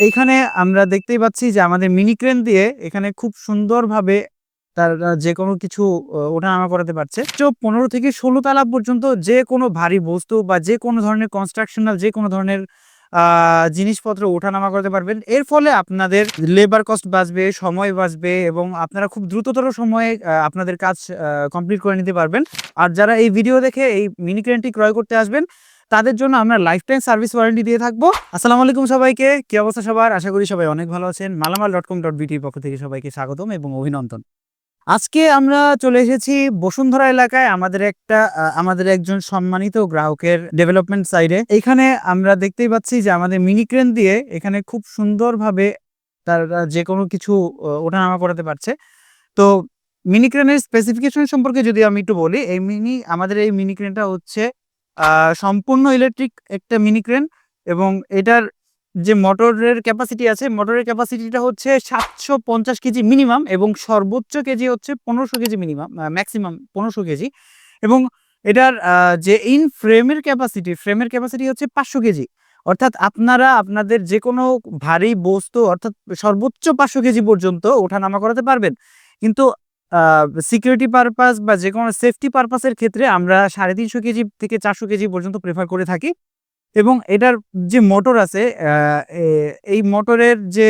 এইখানে আমরা দেখতেই পাচ্ছি যে আমাদের মিনি ক্রেন দিয়ে এখানে খুব সুন্দরভাবে তার যে কোনো কিছু আহ, ওঠানামা করাতে পারছে। তো পনেরো থেকে ষোলো তালা পর্যন্ত যে কোনো ভারী বস্তু বা যে কোনো ধরনের কনস্ট্রাকশনাল যে কোনো ধরনের জিনিসপত্র ওঠানামা করতে পারবেন। এর ফলে আপনাদের লেবার কস্ট বাঁচবে সময় বাঁচবে এবং আপনারা খুব দ্রুততর সময়ে আপনাদের কাজ কমপ্লিট করে নিতে পারবেন। আর যারা এই ভিডিও দেখে এই মিনি ক্রেনটি ক্রয় করতে আসবেন তাদের জন্য আমরা লাইফ টাইম সার্ভিস ওয়ারেন্টি দিয়ে থাকব। আসসালামু আলাইকুম সবাইকে। কি অবস্থা সবার? আশা করি সবাই অনেক ভালো আছেন। মালামাল ডট কম ডট বিটির পক্ষ থেকে সবাইকে স্বাগতম এবং অভিনন্দন। আজকে আমরা চলে এসেছি বসুন্ধরা এলাকায় আমাদের একটা আমাদের একজন সম্মানিত গ্রাহকের ডেভেলপমেন্ট সাইডে এখানে আমরা দেখতেই পাচ্ছি যে আমাদের মিনি ক্রেন দিয়ে এখানে খুব সুন্দরভাবে তারা যে কোনো কিছু ওঠানামা করাতে পারছে। তো মিনি ক্রেনের স্পেসিফিকেশন সম্পর্কে যদি আমি একটু বলি, এই মিনি আমাদের এই মিনি ক্রেনটা হচ্ছে সম্পূর্ণ ইলেকট্রিক একটা মিনি ক্রেন এবং এটার যে মোটরের ক্যাপাসিটি আছে, মোটরের ক্যাপাসিটিটা হচ্ছে সাতশো পঞ্চাশ কেজি মিনিমাম এবং সর্বোচ্চ কেজি হচ্ছে পনেরোশো কেজি মিনিমাম ম্যাক্সিমাম পনেরোশো কেজি এবং এটার যে ইন ফ্রেমের ক্যাপাসিটি ফ্রেমের ক্যাপাসিটি হচ্ছে পাঁচশো কেজি। অর্থাৎ আপনারা আপনাদের যে কোনো ভারী বস্তু, অর্থাৎ সর্বোচ্চ পাঁচশো কেজি পর্যন্ত ওঠানামা করাতে পারবেন। কিন্তু সিকিউরিটি পারপাস বা যে কোনো সেফটি পারপাসের ক্ষেত্রে আমরা সাড়ে তিনশো কেজি থেকে চারশো কেজি পর্যন্ত প্রেফার করে থাকি। এবং এটার যে মোটর আছে এই মোটরের যে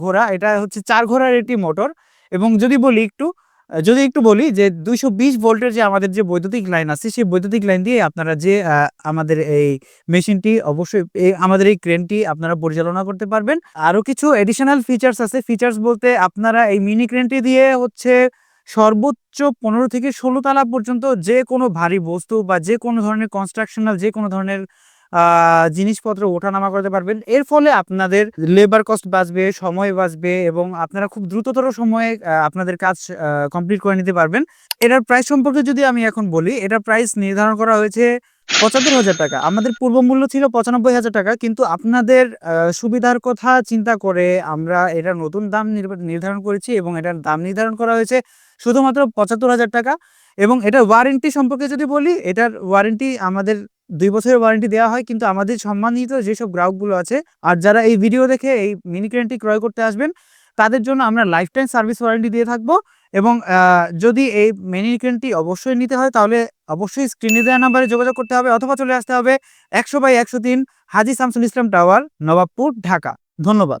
ঘোড়া, এটা হচ্ছে চার ঘোড়ার একটি মোটর এবং যদি বলি একটু যদি একটু বলি যে দুইশো বিশ ভোল্টের যে আমাদের যে বৈদ্যুতিক লাইন আছে, সেই বৈদ্যুতিক লাইন দিয়ে আপনারা যে আমাদের এই মেশিনটি অবশ্যই আমাদের এই ক্রেনটি আপনারা পরিচালনা করতে পারবেন। আরও কিছু এডিশনাল ফিচার্স আছে। ফিচার্স বলতে আপনারা এই মিনি ক্রেনটি দিয়ে হচ্ছে সর্বোচ্চ পনেরো থেকে ষোলো তালা পর্যন্ত যে কোনো ভারী বস্তু বা যে কোনো ধরনের কনস্ট্রাকশনাল যে কোনো ধরনের জিনিসপত্র ওঠানামা করতে পারবেন। এর ফলে আপনাদের লেবার কস্ট বাঁচবে, সময় বাঁচবে এবং আপনারা খুব দ্রুততর সময়ে আপনাদের কাজ কমপ্লিট করে নিতে পারবেন। এটার প্রাইস সম্পর্কে যদি আমি এখন বলি, এটার প্রাইস নির্ধারণ করা হয়েছে পঁচাত্তর হাজার টাকা। আমাদের পূর্ব মূল্য ছিল পঁচানব্বই হাজার টাকা, কিন্তু আপনাদের সুবিধার কথা চিন্তা করে আমরা এটার নতুন দাম নির্ধারণ করেছি এবং এটার দাম নির্ধারণ করা হয়েছে শুধুমাত্র পঁচাত্তর হাজার টাকা এবং এটার ওয়ারেন্টি সম্পর্কে যদি বলি, এটার ওয়ারেন্টি আমাদের দুই বছরের ওয়ারেন্টি দেওয়া হয়, কিন্তু আমাদের সম্মানিত যেসব গ্রাহকগুলো আছে, আর যারা এই ভিডিও দেখে এই মিনি ক্রেনটি ক্রয় করতে আসবেন, তাদের জন্য আমরা লাইফ টাইম সার্ভিস ওয়ারেন্টি দিয়ে থাকব এবং যদি এই মিনি ক্রেনটি অবশ্যই নিতে হয়, তাহলে অবশ্যই স্ক্রিনে দেওয়া নাম্বারে যোগাযোগ করতে হবে, অথবা চলে আসতে হবে একশো বাই একশো তিন হাজি শামসুল ইসলাম টাওয়ার নবাবপুর, ঢাকা। ধন্যবাদ।